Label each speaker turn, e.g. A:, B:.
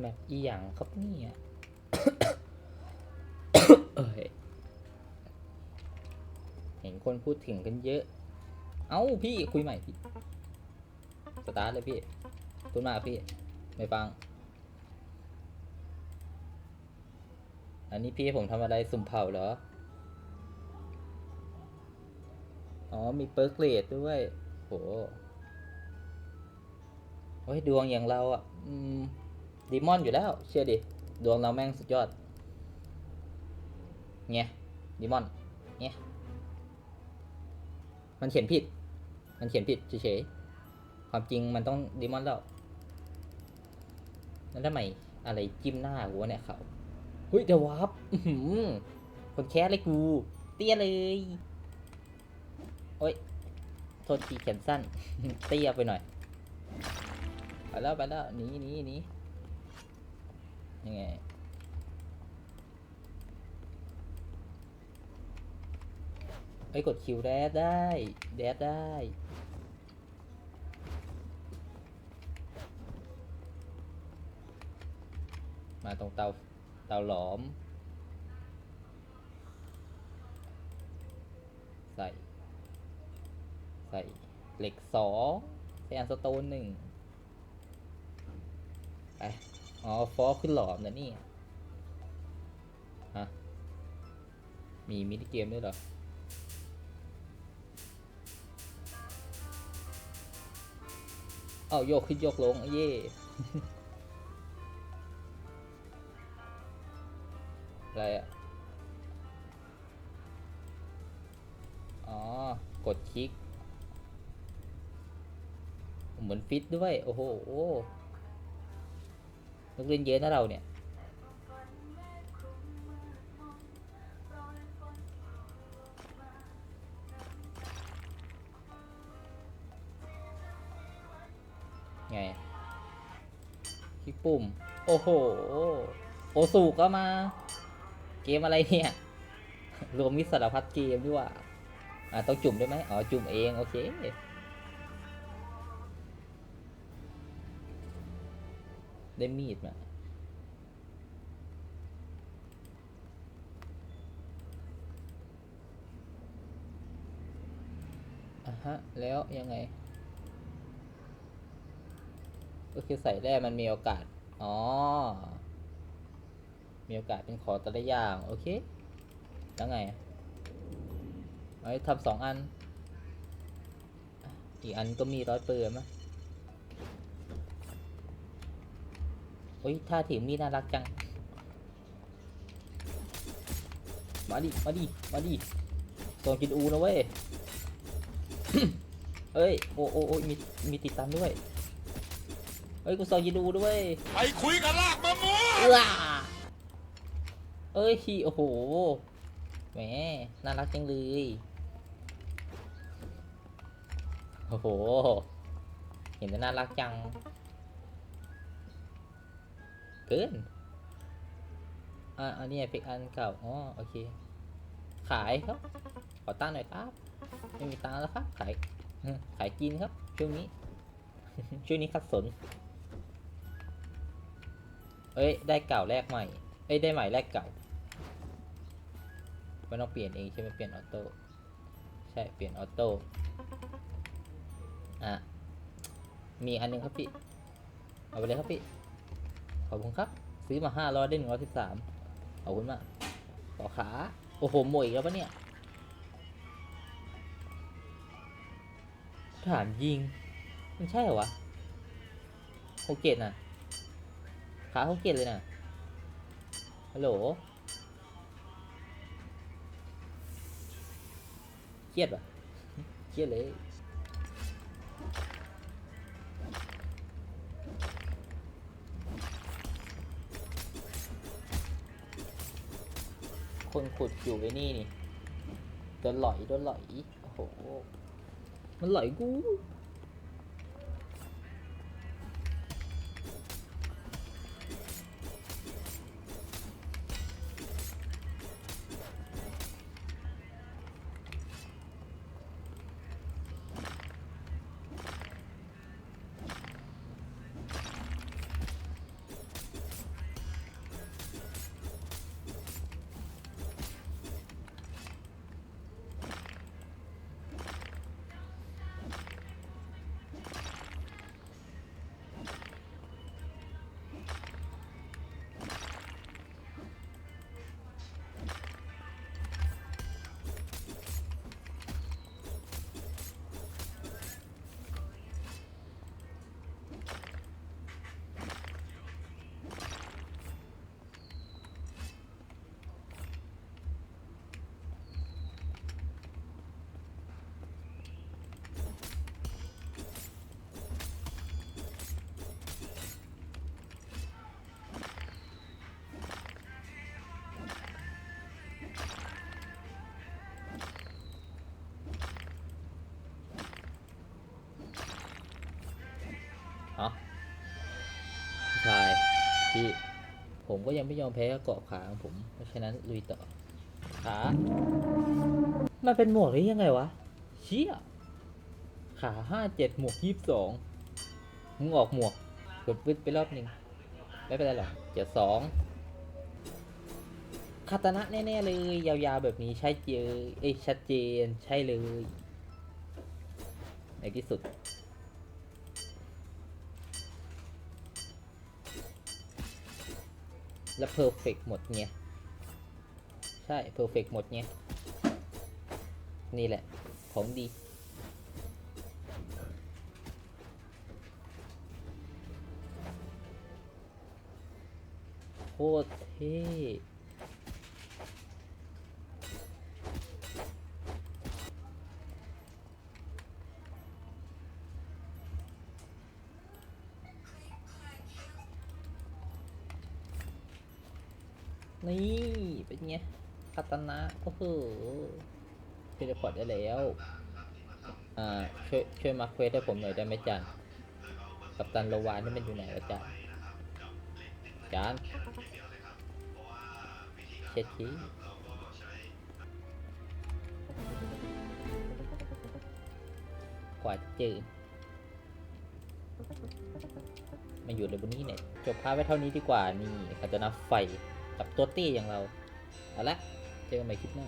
A: แมปอีหยังครับเนี่ยเอ้ยเห็นคนพูดถึงกันเยอะ เอ้าพี่คุยใหม่พี่ สตาร์ทเลยพี่พูดมาพี่ ไม่ฟัง อันนี้พี่ผมทำอะไรสุ่มเผาเหรอ อ๋อ มีเปิร์กเรดด้วย โห โอ้ยดวงอย่างเราอะ อืม ดีมอนอยู่แล้ว เชื่อดิ ดวงเราแม่งสุดยอดเงี้ยดีมอนเงี้ยมันเขียนผิด มันเขียนผิดเฉยๆความจริงมันต้องดีมอนแล้วแล้วทำไมอะไรจิ้มหน้ากูวเนี่ยเขาเฮ้ยเดวับคนแคสเลยกู เตี้ยเลย โอ้ย โทษทีแขนสั้น เตี้ยไปหน่อย ไปแล้วไปแล้วหนีหนีหนี ยังไง ไปกดคิวแดดได้ แดดได้ มาตรงเตา เตาหลอม ใส่ ใส่เหล็กสองใส่อันสโตนหนึ่งไป อ๋อ ฟอขึ้นหลอมนะนี่ ฮะ มีมินิเกมด้วยเหรอ เอาโยกขึ้นโยกลง เย่อะไรอะ อ๋อ กดคลิก เหมือนฟิตด้วย โอ้โห นักเรียนเยอะนะเราเนี่ยไงคลิกปุ่ม โอ้โห โอสูก็มา เกมอะไรเนี่ย รวมมิตรสารพัดเกมด้วยว่ะอะต้องจุ่มได้ไหมอ๋อ จุ่มเอง โอเค ได้มีดมาอะฮะ แล้วยังไง ก็คือใส่แร่มันมีโอกาส อ๋อ มีโอกาสเป็นขอแต่ละอย่าง โอเค แล้วไงอะไอ้ทำสองอัน อีกอันก็มีร้อยเปอร์มั้ย โอ้ยท่าถีบมีดน่ารักจัง มาดิ มาดิ มาดิส่งกินอูนะเว้ย เอ้ย โอ้โอ้โอ้ยมี มีติดตามด้วย เอ้ย กูส่งกินอูด้วย
B: ไปคุยกับลากมะม่วง
A: เอ้อเอ้ยขี้โอ้โห แหม น่ารักจังเลย โอ้โห เห็นแต่น่ารักจัง เกินอะอันนี้เป็นอันเก่าอ๋อโอเค ขายครับ ขอตั้งหน่อยครับไม่มีตังแล้วครับ ขายขายกินครับช่วงนี้ช่วงนี้ขัดสน เอ้ย ได้เก่าแลกใหม่ เอ้ย ได้ใหม่แลกเก่าไม่ต้องเปลี่ยนเองใช่ไหมเปลี่ยนออโต้ใช่เปลี่ยนออโต้อะมีอันหนึงครับพี่ เอาไปเลยครับพี่ ขอบคุณครับ ซื้อมาห้าร้อยได้หนึ่งร้อยสิบสามขอบคุณมากต่อขา โอ้โหหมวยอีกแล้วปะเนี่ยถามยิง มันใช่เหรอวะโอเกตน่ะ ขาเขาเกลียดเลยนะฮัลโหลเครียดปะเครียดเลย คนขุดอยู่ไอ้นี่นี่โดนหลอยโดนหลอยโอ้โหมันหลอยกู พี่ผมก็ยังไม่ยอมแพ้กับเกาะขาของผม เพราะฉะนั้นลุยต่อขามันเป็นหมวกได้ยังไงวะ เชี่ย ขาห้าเจ็ดหมวกยี่สิบสองมึงออกหมวกกดปึ๊ดไปรอบหนึ่งไม่เป็นไรหรอกเจ็ดสองคาตานะแน่ ๆ เลย ยาวๆ แบบนี้ใช่เจอเอ้ชัดเจน ใช่เลย ในที่สุด และเพอร์เฟกหมดเงี้ยใช่เพอร์เฟกหมดเงี้ยนี่แหละ ของดี โคตรเท่ นี่เป็นไงคาตานะโอ้โหเทเลพอร์ตได้แล้ว อ่าช่วยช่วยมาเควสให้ผมหน่อยได้ไหมจันกับตันโลวานนี่มันอยู่ไหนวะจันจานเช็ดชี้กว่าจะเจอมาอยู่ในบนนี้เนี่ยจบพาร์ทไว้เท่านี้ดีกว่านี่คาตานะไฟ กับตัวตี้อย่างเรา เอาละ เจอกันใหม่คลิปหน้า